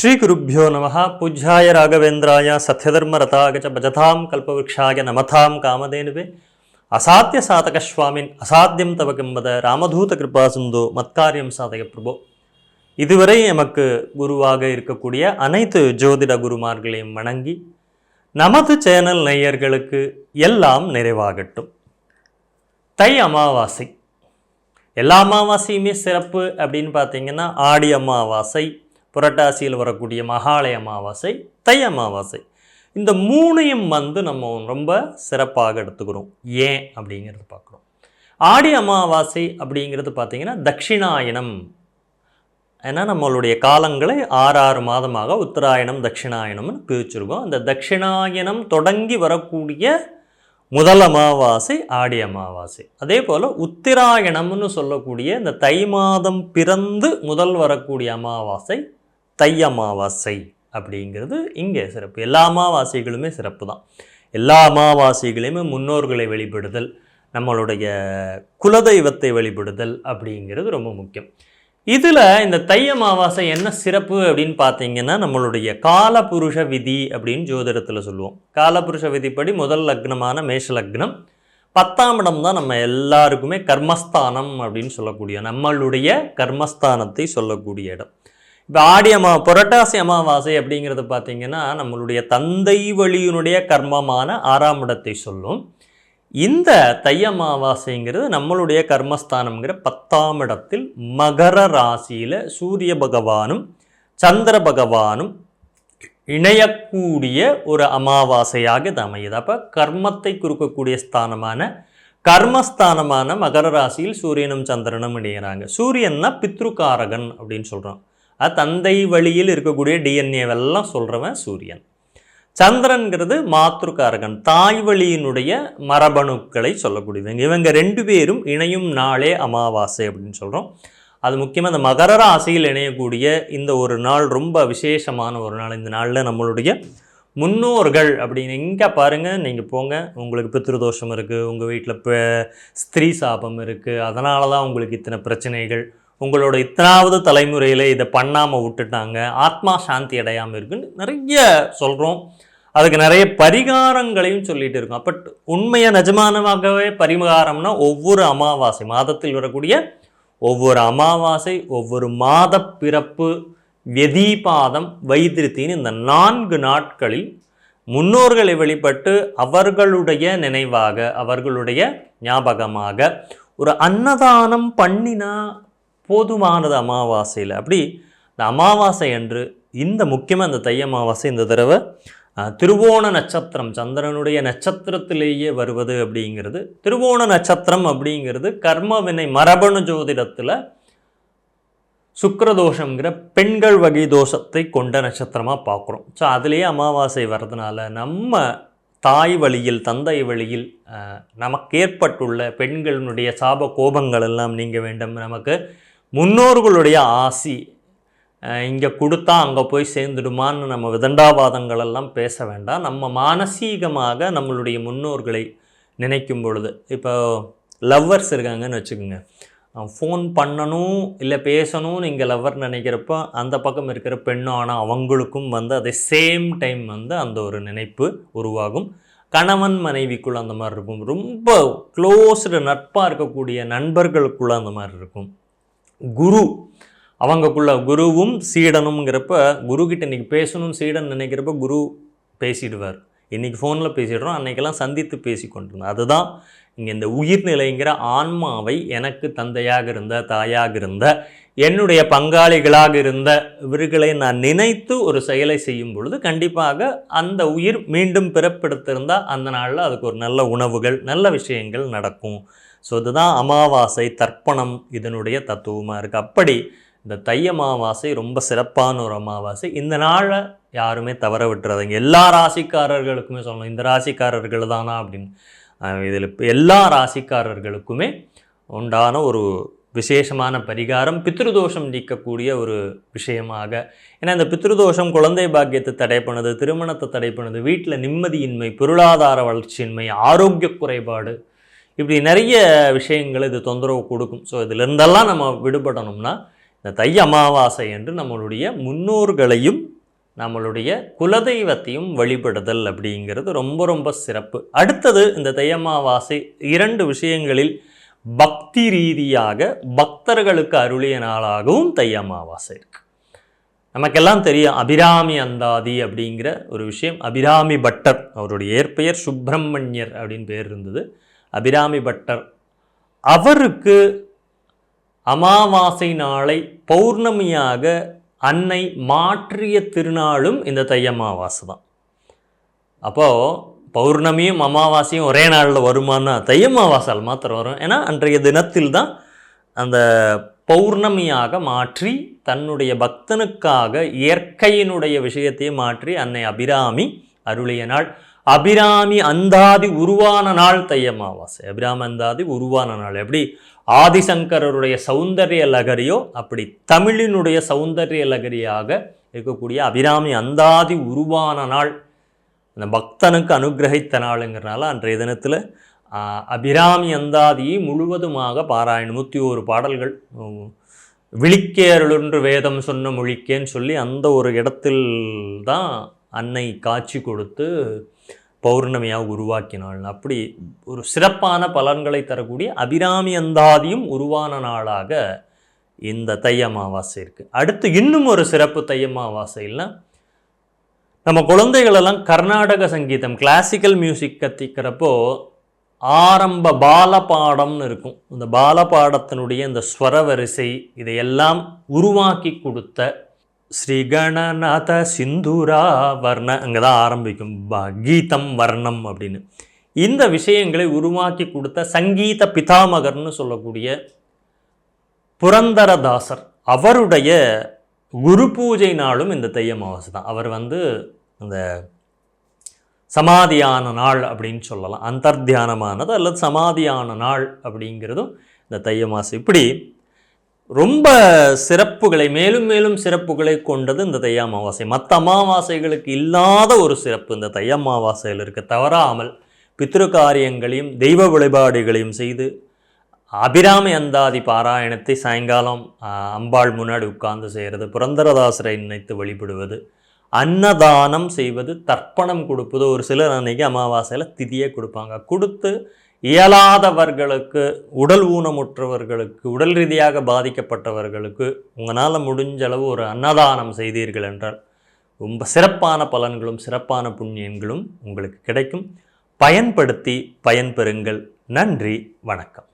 ஸ்ரீ ஸ்ரீகுருப்போ நம பூஜ்யாய ராகவேந்திராய சத்யதர்மரதாகச்ச பஜதாம் கல்பவృక్షாய நமதாம் காமதேனுவே. அசாத்திய சாதக சுவாமின் அசாத்தியம் தவகம்பத ராமதூத கிருபாசிந்தோ மத்காரியம் சாதக பிரபோ. இதுவரை நமக்கு குருவாக இருக்கக்கூடிய அனைத்து ஜோதிட குருமார்களையும் வணங்கி நமது சேனல் நேயர்களுக்கு எல்லாம் நிறைவாகட்டும். தை அமாவாசை. எல்லா அமாவாசையுமே சிறப்பு அப்படின்னு பார்த்தீங்கன்னா ஆடி அமாவாசை புரட்டாசியில் வரக்கூடிய மகாலய அமாவாசை தை அமாவாசை. இந்த மூணையும் வந்து நம்ம ரொம்ப சிறப்பாக எடுத்துக்கிறோம். ஏன் அப்படிங்கிறது பார்க்குறோம். ஆடி அமாவாசை அப்படிங்கிறது பார்த்திங்கன்னா தட்சிணாயனம். ஏன்னா நம்மளுடைய காலங்களை ஆறு ஆறு மாதமாக உத்தராயணம் தட்சிணாயனம்னு பிரிச்சிருக்கோம். அந்த தட்சிணாயனம் தொடங்கி வரக்கூடிய முதல் அமாவாசை ஆடி அமாவாசை. அதே போல் உத்திராயணம்னு சொல்லக்கூடிய இந்த தை மாதம் பிறந்து முதல் வரக்கூடிய அமாவாசை தை அமாவாசை அப்படிங்கிறது இங்கே சிறப்பு. எல்லா அமாவாசைகளுமே சிறப்பு தான். எல்லா அமாவாசைகளையுமே முன்னோர்களை வெளிப்படுதல் நம்மளுடைய குலதெய்வத்தை வெளிப்படுதல் அப்படிங்கிறது ரொம்ப முக்கியம். இதில் இந்த தை அமாவாசை என்ன சிறப்பு அப்படின்னு பார்த்தீங்கன்னா நம்மளுடைய காலபுருஷ விதி அப்படின்னு ஜோதிடத்தில் சொல்லுவோம். காலபுருஷ விதிப்படி முதல் லக்னமான மேஷ லக்னம் பத்தாம் இடம் தான் நம்ம எல்லாருக்குமே கர்மஸ்தானம் அப்படின்னு சொல்லக்கூடிய நம்மளுடைய கர்மஸ்தானத்தை சொல்லக்கூடிய இடம். இப்போ ஆடி அமா புரட்டாசி அமாவாசை அப்படிங்கிறது பார்த்தீங்கன்னா நம்மளுடைய தந்தை வழியினுடைய கர்மமான ஆறாம் இடத்தை சொல்லும். இந்த தை அமாவாசைங்கிறது நம்மளுடைய கர்மஸ்தானம்ங்கிற பத்தாம் இடத்தில் மகர ராசியில் சூரிய பகவானும் சந்திர பகவானும் இணையக்கூடிய ஒரு அமாவாசையாக இது அமையுது. அப்போ கர்மத்தை குறுக்கக்கூடிய ஸ்தானமான கர்மஸ்தானமான மகர ராசியில் சூரியனும் சந்திரனும் இணையிறாங்க. சூரியன்னா பித்ருகாரகன் அப்படின்னு சொல்கிறோம் அது தந்தை வழியில் இருக்கக்கூடிய டிஎன்ஏவெல்லாம் சொல்கிறவன் சூரியன். சந்திரன்கிறது மாத்ருக்காரகன். தாய் வழியினுடைய மரபணுக்களை சொல்லக்கூடியவங்க. இவங்க ரெண்டு பேரும் இணையும் நாளே அமாவாசை அப்படின்னு சொல்கிறோம் அது முக்கியமாக இந்த மகர ராசியில் இணையக்கூடிய இந்த ஒரு நாள் ரொம்ப விசேஷமான ஒரு நாள். இந்த நாளில் நம்மளுடைய முன்னோர்கள் அப்படின்னு எங்கே பாருங்கள் நீங்கள் போங்க. உங்களுக்கு பித்ருதோஷம் இருக்குது உங்கள் வீட்டில் இப்போ ஸ்திரீ சாபம் இருக்குது அதனால தான் உங்களுக்கு இத்தனை பிரச்சனைகள். உங்களோட இத்தனாவது தலைமுறையில் இதை பண்ணாமல் விட்டுட்டாங்க. ஆத்மா சாந்தி அடையாமல் இருக்குன்னு நிறைய சொல்கிறோம் அதுக்கு நிறைய பரிகாரங்களையும் சொல்லிட்டு இருக்கோம். பட் உண்மையை நிஜமானமாகவே பரிகாரம்னா ஒவ்வொரு அமாவாசை மாதத்தில் வரக்கூடிய ஒவ்வொரு அமாவாசை ஒவ்வொரு மாத பிறப்பு வெதிபாதம் வைத்திருத்தின்னு இந்த நான்கு நாட்களில் முன்னோர்களை வழிபட்டு அவர்களுடைய நினைவாக அவர்களுடைய ஞாபகமாக ஒரு அன்னதானம் பண்ணினா போதுமானது அமாவாசையில். அப்படி இந்த அமாவாசை அன்று இந்த முக்கியமாக இந்த தை அமாவாசை இந்த தடவை திருவோண நட்சத்திரம் சந்திரனுடைய நட்சத்திரத்திலேயே வருவது அப்படிங்கிறது. திருவோண நட்சத்திரம் அப்படிங்கிறது கர்மவினை மரபணு ஜோதிடத்தில் சுக்கரதோஷங்கிற பெண்கள் வகை தோஷத்தை கொண்ட நட்சத்திரமாக பார்க்குறோம். ஸோ அதுலேயே அமாவாசை வர்றதுனால நம்ம தாய் வழியில் தந்தை வழியில் நமக்கு ஏற்பட்டுள்ள பெண்களினுடைய சாப கோபங்கள் எல்லாம் நீங்க வேண்டும். நமக்கு முன்னோர்களுடைய ஆசி இங்கே கொடுத்தா அங்கே போய் சேர்ந்துடுமான்னு நம்ம விதண்டாவாதங்களெல்லாம் பேச வேண்டாம். நம்ம மானசீகமாக நம்மளுடைய முன்னோர்களை நினைக்கும் பொழுது இப்போ லவ்வர்ஸ் இருக்காங்கன்னு வச்சுக்கோங்க. ஃபோன் பண்ணணும் இல்லை பேசணும்னு இங்கே லவ்வர் நினைக்கிறப்போ அந்த பக்கம் இருக்கிற பெண்ணும் ஆனால் அவங்களுக்கும் வந்து அதே சேம் டைம் வந்து அந்த ஒரு நினைப்பு உருவாகும். கணவன் மனைவிக்குள்ளே அந்த மாதிரி இருக்கும். ரொம்ப க்ளோஸ்டு நட்பாக இருக்கக்கூடிய நண்பர்களுக்குள்ளே அந்த மாதிரி இருக்கும். குரு. அவங்கக்குள்ள குருவும் சீடனுங்கிறப்ப குரு இன்றைக்கி பேசணும்னு பேசணும் சீடன் நினைக்கிறப்ப குரு பேசிடுவார். இன்றைக்கி ஃபோனில் பேசிடுறோம் அன்றைக்கெல்லாம் சந்தித்து பேசி கொண்டிருந்தோம் அதுதான் இங்கே இந்த உயிர்நிலைங்கிற ஆன்மாவை எனக்கு தந்தையாக இருந்த தாயாக இருந்த என்னுடைய பங்காளிகளாக இருந்த இவர்களை நான் நினைத்து ஒரு செயலை செய்யும் பொழுது கண்டிப்பாக அந்த உயிர் மீண்டும் பிறப்பெடுத்திருந்தால் அந்த நாளில் அதுக்கு ஒரு நல்ல உணவுகள் நல்ல விஷயங்கள் நடக்கும். ஸோ இதுதான் அமாவாசை தர்ப்பணம் இதனுடைய தத்துவமாக இருக்குது அப்படி இந்த தை அமாவாசை ரொம்ப சிறப்பான ஒரு அமாவாசை. இந்த நாளை யாருமே தவற விட்டுறாதீங்க. எல்லா ராசிக்காரர்களுக்குமே சொல்லணும். இந்த ராசிக்காரர்கள் தானா அப்படின்னு. இதில் எல்லா ராசிக்காரர்களுக்குமே உண்டான ஒரு விசேஷமான பரிகாரம் பித்ருதோஷம் நீக்கக்கூடிய ஒரு விஷயமாக. ஏன்னா இந்த பித்ருதோஷம் குழந்தை பாக்கியத்தை தடை பண்ணுது திருமணத்தை தடை பண்ணுது வீட்டில் நிம்மதியின்மை பொருளாதார வளர்ச்சியின்மை ஆரோக்கிய குறைபாடு இப்படி நிறைய விஷயங்கள் இது தொந்தரவு கொடுக்கும். ஸோ இதிலிருந்தெல்லாம் நம்ம விடுபடணும்னா இந்த தை அமாவாசை என்று நம்மளுடைய முன்னோர்களையும் நம்மளுடைய குலதெய்வத்தையும் வழிபடுதல் அப்படிங்கிறது ரொம்ப ரொம்ப சிறப்பு. அடுத்தது இந்த தை அமாவாசை இரண்டு விஷயங்களில் பக்தி ரீதியாக பக்தர்களுக்கு அருளிய நாளாகவும் தை அமாவாசை இருக்குது நமக்கெல்லாம் தெரியும் அபிராமி அந்தாதி அப்படிங்கிற ஒரு விஷயம். அபிராமி பட்டர் அவருடைய ஏற்பெயர் சுப்பிரமணியர் அப்படின்னு பேர் இருந்தது. அபிராமி பட்டர். அவருக்கு அமாவாசை நாளை பௌர்ணமியாக அன்னை மாற்றிய திருநாளும் இந்த தை அமாவாசை தான். அப்போது பௌர்ணமியும் அமாவாசையும் ஒரே நாளில் வருமானா தை அமாவாசால் மாத்திரம் வரும். ஏன்னா அன்றைய தினத்தில் தான் அந்த பௌர்ணமியாக மாற்றி தன்னுடைய பக்தனுக்காக இயற்கையினுடைய விஷயத்தையே மாற்றி அன்னை அபிராமி அருளிய நாள். அபிராமி அந்தாதி உருவான நாள் தை அமாவாசை அபிராமி அந்தாதி உருவான நாள். எப்படி? ஆதிசங்கரருடைய சௌந்தரிய லகரியோ அப்படி தமிழினுடைய சௌந்தரிய லகரியாக இருக்கக்கூடிய அபிராமி அந்தாதி உருவான நாள் அந்த பக்தனுக்கு அனுகிரகித்த நாளுங்கிறனால அன்றைய தினத்தில் அபிராமி அந்தாதியை முழுவதுமாக பாராயணம். நூற்றி ஒரு பாடல்கள். உம், வேதம் சொன்ன மொழிக்கேன்னு சொல்லி அந்த ஒரு இடத்தில் தான் அன்னை காட்சி கொடுத்து பௌர்ணமியாக உருவாக்கினாள் அப்படி ஒரு சிறப்பான பலன்களை தரக்கூடிய அபிராமி அந்தாதியும் உருவான நாளாக இந்த தை அமாவாசை இருக்குது அடுத்து இன்னும் ஒரு சிறப்பு தை அமாவாசையில் நம்ம குழந்தைகளெல்லாம் கர்நாடக சங்கீதம் கிளாசிக்கல் மியூசிக் கற்றுக்கிறப்போ ஆரம்ப பாலபாடம்னு இருக்கும். இந்த பாலபாடத்தினுடைய இந்த ஸ்வர வரிசை இதையெல்லாம் உருவாக்கி கொடுத்த ஸ்ரீ கணநாத சிந்துரா வர்ண அங்கே தான் ஆரம்பிக்கும் ப- கீதம் வர்ணம் அப்படின்னு. இந்த விஷயங்களை உருவாக்கி கொடுத்த சங்கீத பிதாமகர்னு சொல்லக்கூடிய புரந்தரதாசர் அவருடைய குரு பூஜை நாளும் இந்த தை அமாவாசை தான். அவர் வந்து அந்த சமாதியான நாள் அப்படின்னு சொல்லலாம். அந்தர்தியானமானது அல்லது சமாதியான நாள் அப்படிங்கிறதும் இந்த தைய அமாவாசை இப்படி ரொம்ப சிறப்புகளை மேலும் மேலும் சிறப்புகளை கொண்டது இந்த தை அமாவாசை. மற்ற அமாவாசைகளுக்கு இல்லாத ஒரு சிறப்பு இந்த தை அமாவாசையில் இருக்க. தவறாமல் பித்ரு காரியங்களையும் தெய்வ வழிபாடுகளையும் செய்து அபிராமி அந்தாதி பாராயணத்தை சாயங்காலம் அம்பாள் முன்னாடி உட்கார்ந்து செய்கிறது புரந்தரதாசரை நினைத்து வழிபடுவது அன்னதானம் செய்வது தர்ப்பணம் கொடுப்பது ஒரு சிலர் அன்னைக்கு அமாவாசையில் திதியை கொடுப்பாங்க. கொடுத்து இயலாதவர்களுக்கு உடல் ஊனமுற்றவர்களுக்கு உடல் ரீதியாக பாதிக்கப்பட்டவர்களுக்கு உங்களால் முடிஞ்ச அளவு ஒரு அன்னதானம் செய்தீர்கள் என்றால் ரொம்ப சிறப்பான பலன்களும் சிறப்பான புண்ணியங்களும் உங்களுக்கு கிடைக்கும். பயன்படுத்தி பயன்பெறுங்கள். நன்றி வணக்கம்.